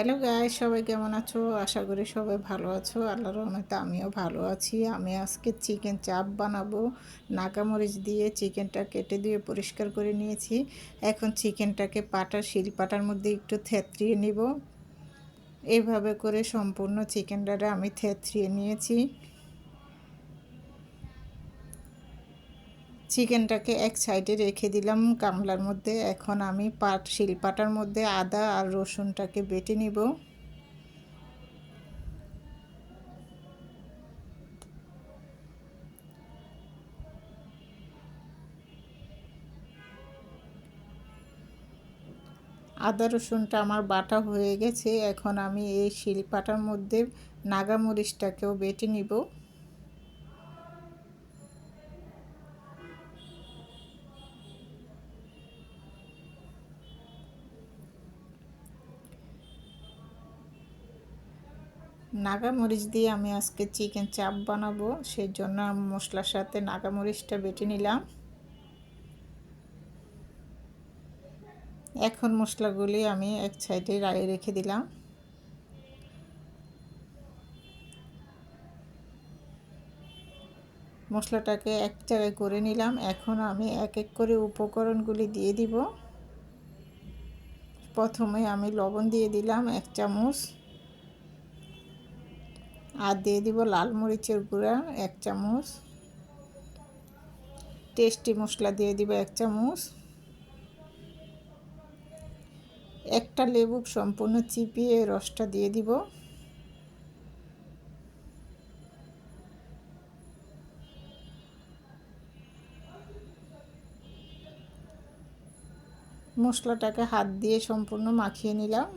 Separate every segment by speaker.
Speaker 1: Hello গায়ে সবাই কেমন আছো? আশা করি সবাই ভালো আছো। আল্লাহর রহমতে আমিও ভালো আছি। আমি আজকে চিকেন চাপ বানাবো। নাকামরিচ দিয়ে চিকেনটা কেটে দিয়ে পরিষ্কার করে নিয়েছি। এখন চিকেনটাকে পাটা শিল পাটার মধ্যে একটু থেতরিয়ে নিব। এইভাবে করে সম্পূর্ণ চিকেনটারে আমি থেতরিয়ে নিয়েছি। চিকেনটাকে এক সাইডে রেখে দিলাম গামলার মধ্যে। এখন আমি পাট, শিলপাটার মধ্যে আদা আর রসুনটাকে বেটে নিব। আদা, রসুনটা আমার বাটা হয়ে গেছে। এখন আমি এই শিলপাটার মধ্যে নাগামরিচটাকেও বেটে নিব। নাগামরিচ দিয়ে আমি আজকে চিকেন চাপ বানাবো সেই জন্য মশলার সাথে নাগামরিচটা বেটে নিলাম। এখন মশলাগুলি আমি এক সাইডে রেখে দিলাম। মশলাটাকে এক জায়গায় করে নিলাম। এখন আমি এক এক করে উপকরণগুলি দিয়ে দিব। প্রথমে আমি লবণ দিয়ে দিলাম এক চামচ। আর দিয়ে দিব লাল মরিচের গুঁড়া, এক চামচ। টেস্টি মশলা দিয়ে দিব এক চামচ। একটা লেবু সম্পূর্ণ চিপিয়ে রসটা দিয়ে দিব। মশলাটাকে হাত দিয়ে সম্পূর্ণ মাখিয়ে নিলাম।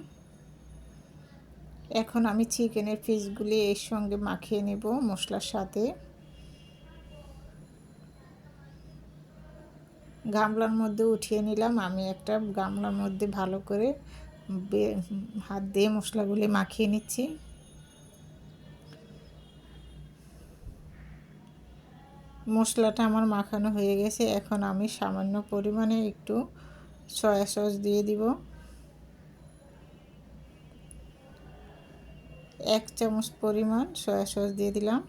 Speaker 1: এখন আমি চিকেনের পিসগুলি এর সঙ্গে মাখিয়ে নেব মশলার সাথে। গামলার মধ্যে উঠিয়ে নিলাম। আমি একটা গামলার মধ্যে ভালো করে হাত দিয়ে মশলাগুলি মাখিয়ে নিচ্ছি। মশলাটা আমার মাখানো হয়ে গেছে। এখন আমি সামান্য পরিমাণে একটু সয়া সস দিয়ে দিব। এক চামচ পরিমাণ সয়া সস দিয়ে দিলাম।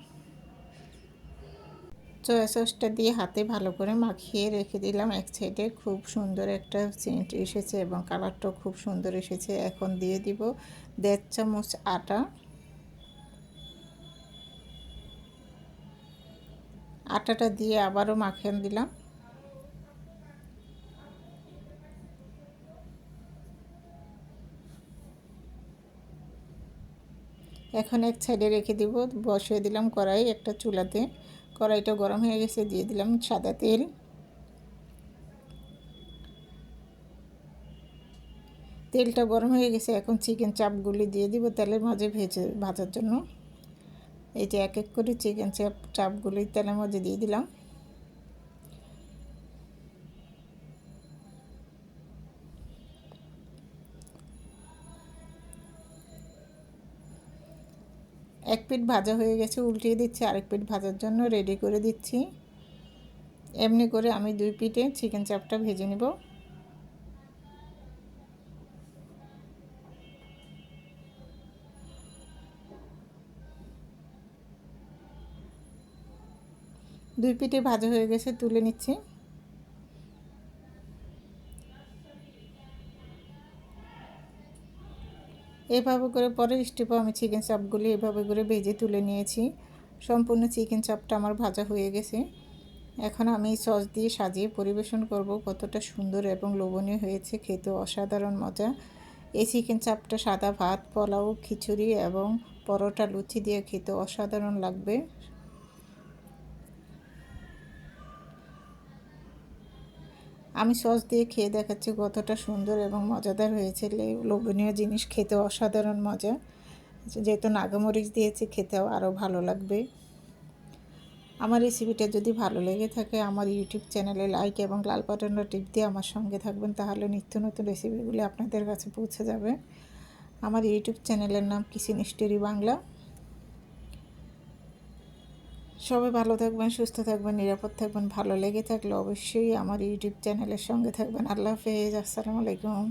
Speaker 1: সয়া সসটা দিয়ে হাতে ভালো করে মাখিয়ে রেখে দিলাম। এক সাইডে খুব সুন্দর একটা সেন্ট এসেছে এবং কালারটাও খুব সুন্দর এসেছে। এখন দিয়ে দিব দেড় চামচ আটা। আটাটা দিয়ে আবারও মাখিয়ে দিলাম। এখন এক সাইডে রেখে দিব। বসিয়ে দিলাম কড়াই একটা চুলাতে। কড়াইটা গরম হয়ে গেছে, দিয়ে দিলাম সাদা তেল। তেলটা গরম হয়ে গেছে, এখন চিকেন চাপগুলি দিয়ে দিব তেলের মাঝে ভেজে, ভাজার জন্য। এই যে এক এক করে চিকেন চাপ চাপগুলি তেলের মাঝে দিয়ে দিলাম। এক পিঠ ভাজা হয়ে গেছে, উল্টিয়ে দিচ্ছি, আরেক পিঠ ভাজার জন্য রেডি করে দিচ্ছি। এমনি করে আমি দুই পিঠে চিকেন চাপটা ভেজে নেব। দুই পিঠে ভাজা হয়ে গেছে, তুলে নিচ্ছি। এভাবে করে পরে স্টেপও আমি চিকেন চাপগুলি এভাবে করে ভেজে তুলে নিয়েছি। সম্পূর্ণ চিকেন চাপটা আমার ভাজা হয়ে গেছে। এখন আমি সস দিয়ে সাজিয়ে পরিবেশন করব কতটা সুন্দর এবং লোভনীয় হয়েছে খেতে অসাধারণ মজা। এই চিকেন চাপটা সাদা ভাত, পোলাও, খিচুড়ি এবং পরোটা লুচি দিয়ে খেতে অসাধারণ লাগবে। আমি সস দিয়ে খেয়ে দেখাচ্ছি কতটা সুন্দর এবং মজাদার হয়েছে। লোভনীয় জিনিস খেতে অসাধারণ মজা। যেহেতু নাগামরিচ দিয়েছি, খেতেও আরও ভালো লাগবে। আমার রেসিপিটা যদি ভালো লেগে থাকে, আমার ইউটিউব চ্যানেলে লাইক এবং লাল বাটনটা টিপ দিয়ে আমার সঙ্গে থাকবেন, তাহলে নিত্য নতুন রেসিপিগুলি আপনাদের কাছে পৌঁছে যাবে। আমার ইউটিউব চ্যানেলের নাম কিচেন স্টোরি বাংলা। সবাই ভালো থাকবেন, সুস্থ থাকবেন, নিরাপদ থাকবেন, ভালো লেগে থাকলে অবশ্যই আমার ইউটিউব চ্যানেলের সঙ্গে থাকবেন। আল্লাহ হাফেজ, আসসালামু আলাইকুম।